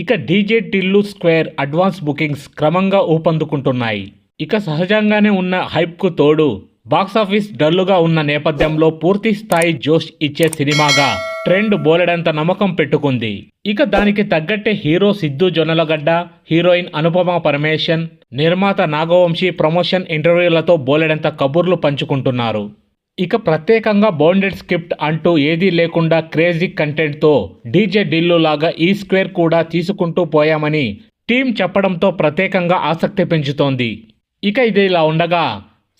ఇక DJ Tillu square advance bookings క్రమంగా ఊపందుకుంటున్నాయి. ఇక సహజంగానే ఉన్న హైప్కు తోడు బాక్సాఫీస్ డల్లుగా ఉన్న నేపథ్యంలో పూర్తి స్థాయి జోష్ ఇచ్చే సినిమాగా ట్రెండ్ బోలెడంత నమ్మకం పెట్టుకుంది. ఇక దానికి తగ్గట్టే హీరో సిద్ధు జొన్నలగడ్డ హీరోయిన్ అనుపమ పరమేశన్ నిర్మాత నాగవంశీ ప్రమోషన్ ఇంటర్వ్యూలతో బోలెడంత కబుర్లు పంచుకుంటున్నారు. ఇక ప్రత్యేకంగా బౌండెడ్ స్క్రిప్ట్ అంటూ ఏదీ లేకుండా క్రేజీ కంటెంట్తో డీజే డిల్లు లాగా ఈ స్క్వేర్ కూడా తీసుకుంటూ పోయామని టీం చెప్పడంతో ప్రత్యేకంగా ఆసక్తి పెంచుతోంది. ఇక ఇది ఇలా ఉండగా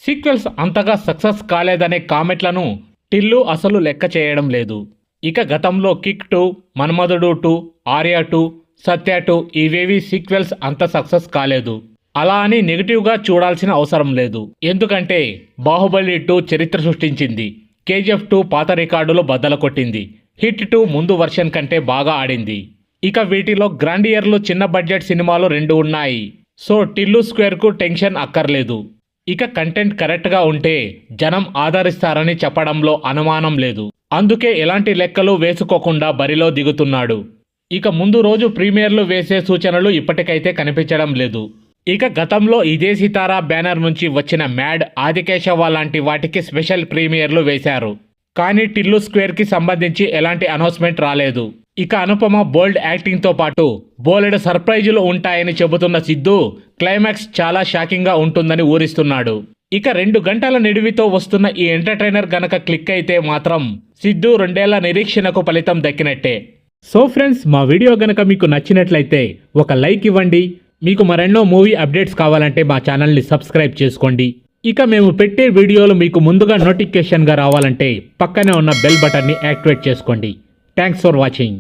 సీక్వెల్స్ అంతగా సక్సెస్ కాలేదనే కామెంట్లను టిల్లు అసలు లెక్క చేయడం లేదు. ఇక గతంలో Kick two Manmadhudu two Arya two Satya two ఇవేవి సీక్వెల్స్ అంత సక్సెస్ కాలేదు. అలా అని నెగిటివ్గా చూడాల్సిన అవసరం లేదు. ఎందుకంటే బాహుబలి టూ చరిత్ర సృష్టించింది. కేజీఎఫ్ టూ పాత రికార్డులు బద్దల కొట్టింది. హిట్ టూ ముందు వర్షన్ కంటే బాగా ఆడింది. ఇక వీటిలో గ్రాండియర్లు చిన్న బడ్జెట్ సినిమాలు రెండు ఉన్నాయి. సో టిల్లు స్క్వేర్కు టెన్షన్ అక్కర్లేదు. ఇక కంటెంట్ కరెక్ట్గా ఉంటే జనం ఆదరిస్తారని చెప్పడంలో అనుమానం లేదు. అందుకే ఎలాంటి లెక్కలు వేసుకోకుండా బరిలో దిగుతున్నాడు. ఇక ముందు రోజు ప్రీమియర్లు వేసే సూచనలు ఇప్పటికైతే కనిపించడం లేదు. ఇక గతంలో ఇదే సితారా బ్యానర్ నుంచి వచ్చిన మ్యాడ్ ఆదికేశవ లాంటి వాటికి స్పెషల్ ప్రీమియర్లు వేశారు. కానీ టిల్లు స్క్వేర్కి సంబంధించి ఎలాంటి అనౌన్స్మెంట్ రాలేదు. ఇక అనుపమ బోల్డ్ యాక్టింగ్తో పాటు బోలెడు సర్ప్రైజులు ఉంటాయని చెబుతున్న సిద్ధు క్లైమాక్స్ చాలా షాకింగ్గా ఉంటుందని ఊరిస్తున్నాడు. ఇక రెండు గంటల నిడివితో వస్తున్న ఈ ఎంటర్టైనర్ గనక క్లిక్ అయితే మాత్రం సిద్ధు రెండేళ్ళ నిరీక్షణకు ఫలితం దక్కినట్టే. సో ఫ్రెండ్స్ మా వీడియో గనక మీకు నచ్చినట్లయితే ఒక లైక్ ఇవ్వండి మీకు మరెన్నో మూవీ అప్డేట్స్ కావాలంటే మా ఛానల్ని సబ్స్క్రైబ్ చేసుకోండి. ఇక మేము పెట్టే వీడియోలు మీకు ముందుగా నోటిఫికేషన్గా రావాలంటే పక్కనే ఉన్న బెల్ బటన్ని యాక్టివేట్ చేసుకోండి. Thanks for watching